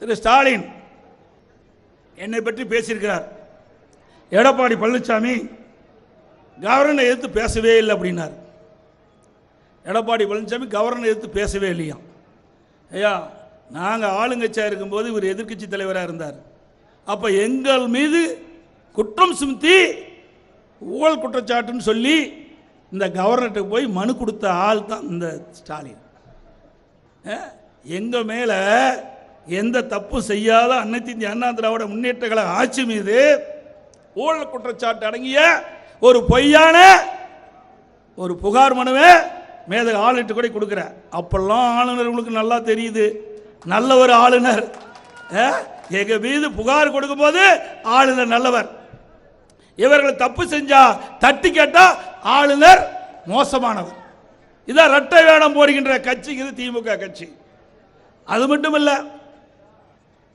திரு ஸ்டாலின் என்னை பற்றி பேசியிருக்கிறார். எடப்பாடி பழனிசாமி கவர்னரை எதிர்த்து பேசவே இல்லை அப்படின்னார். எடப்பாடி பழனிசாமி கவர்னரை எதிர்த்து பேசவே இல்லையா? ஐயா நாங்கள் ஆளுங்கட்சியாக இருக்கும்போது இவர் எதிர்க்கட்சி தலைவராக இருந்தார். அப்போ எங்கள் மீது குற்றம் சுமத்தி ஊழல் குற்றச்சாட்டுன்னு சொல்லி இந்த கவர்னர்கிட்ட போய் மனு கொடுத்த ஆள் தான் இந்த ஸ்டாலின். எங்கள் மேலே எந்த தப்பு செய்யாத அனைத்து அண்ணா திராவிட முன்னேற்ற கழக ஆட்சி மீது ஊழல் குற்றச்சாட்டு அடங்கிய ஒரு பொய்யான ஒரு புகார் மனுவை மேதக ஆளுநர்கிட்ட கூட கொடுக்குற அப்பெல்லாம் ஆளுநர் உங்களுக்கு நல்லா தெரியுது. நல்ல ஒரு ஆளுநர் எங்க மீது புகார் கொடுக்கும்போது ஆளுநர் நல்லவர். இவர்கள் தப்பு செஞ்சா தட்டி கேட்டா ஆளுநர் மோசமானவர். இதான் ரெட்டை வேடம் போடுகின்ற கட்சி இது திமுக கட்சி. அது மட்டும் இல்லை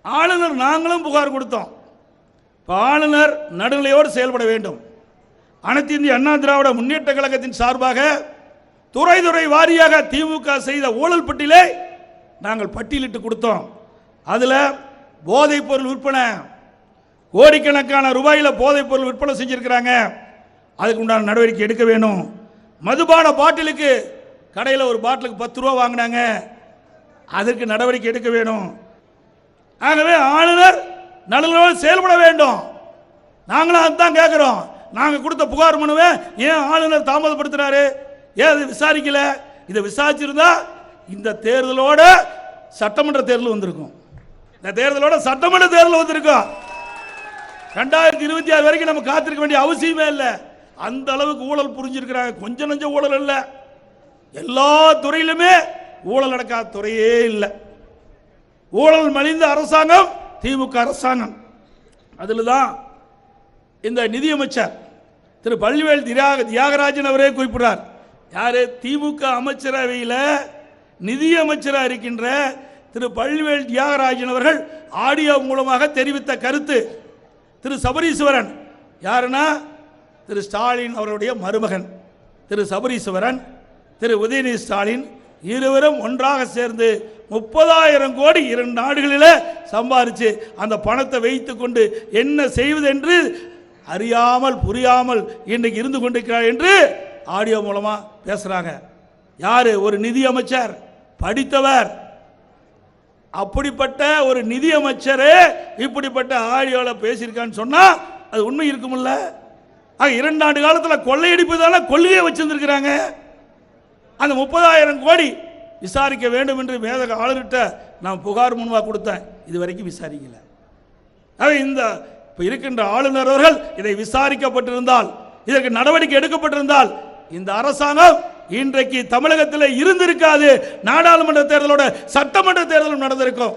ஆளுநர் நாங்களும் புகார் கொடுத்தோம். இப்போ ஆளுநர் நடுநிலையோடு செயல்பட வேண்டும். அனைத்து இந்திய அண்ணா திராவிட முன்னேற்ற கழகத்தின் சார்பாக துறை துறை வாரியாக திமுக செய்த ஊழல் பட்டியலை நாங்கள் பட்டியலிட்டு கொடுத்தோம். அதில் போதைப் பொருள் விற்பனை கோடிக்கணக்கான ரூபாயில் போதைப் பொருள் விற்பனை செஞ்சுருக்கிறாங்க. அதுக்கு உண்டான நடவடிக்கை எடுக்க வேணும். மதுபான பாட்டிலுக்கு கடையில் ஒரு பாட்டிலுக்கு பத்து ரூபா வாங்கினாங்க. அதற்கு நடவடிக்கை எடுக்க வேணும். ஆகவே ஆளுநர் நலனோடு செயல்பட வேண்டும். நாங்களும் அதுதான் கேட்குறோம் நாங்கள் கொடுத்த புகார் மனுவை ஏன் ஆளுநர் தாமதப்படுத்துகிறாரு ஏன் அதை விசாரிக்கல? இதை விசாரிச்சிருந்தா இந்த தேர்தலோட சட்டமன்ற தேர்தல் வந்திருக்கும். இந்த தேர்தலோட சட்டமன்ற தேர்தல் வந்திருக்கும். ரெண்டாயிரத்தி இருபத்தி ஆறு வரைக்கும் நம்ம காத்திருக்க வேண்டிய அவசியமே இல்லை. அந்த அளவுக்கு ஊழல் புரிஞ்சிருக்கிறாங்க. கொஞ்சம் நஞ்சம் ஊழல் இல்லை. எல்லா துறையிலுமே ஊழல் நடக்காத துறையே இல்லை. ஊழல் மலிந்த அரசாங்கம் திமுக அரசாங்கம். அதில் தான் இந்த நிதியமைச்சர் திரு பள்ளிவேல் தியாக தியாகராஜன் அவரே குறிப்பிடுறார். யார்? திமுக அமைச்சரவையில் நிதியமைச்சராக இருக்கின்ற திரு பள்ளிவேல் தியாகராஜன் அவர்கள் ஆடியோ மூலமாக தெரிவித்த கருத்து. திரு சபரீஸ்வரன் யாருன்னா? திரு ஸ்டாலின் அவருடைய மருமகன். திரு சபரீஸ்வரன் திரு உதயநிதி ஸ்டாலின் இருவரும் ஒன்றாக சேர்ந்து முப்பதாயிரம் கோடி இரண்டு நாடுகளில் சம்பாரிச்சு அந்த பணத்தை வைத்துக்கொண்டு என்ன செய்வது என்று அறியாமல் புரியாமல் இன்றைக்கு இருந்து கொண்டிருக்கிறார் என்று ஆடியோ மூலமா பேசுறாங்க. யார்? ஒரு நிதி அமைச்சர் படித்தவர். அப்படிப்பட்ட ஒரு நிதியமைச்சரே இப்படிப்பட்ட ஆடியோவில் பேசியிருக்கான்னு சொன்னால் அது உண்மை இருக்குமில்ல? ஆக இரண்டு ஆண்டு காலத்தில் தானே கொள்ளையே வச்சுருந்துருக்கிறாங்க. அந்த முப்பதாயிரம் கோடி விசாரிக்க வேண்டும் என்று வேத ஆளுநர்கிட்ட நான் புகார் முன்வாக கொடுத்தேன். இது வரைக்கும் விசாரிக்கல. ஆக இந்த இப்போ இருக்கின்ற ஆளுநர் அவர்கள் இதை விசாரிக்கப்பட்டிருந்தால் இதற்கு நடவடிக்கை எடுக்கப்பட்டிருந்தால் இந்த அரசாங்கம் இன்றைக்கு தமிழகத்தில் இருந்திருக்காது. நாடாளுமன்ற தேர்தலோட சட்டமன்ற தேர்தலும் நடந்திருக்கும்.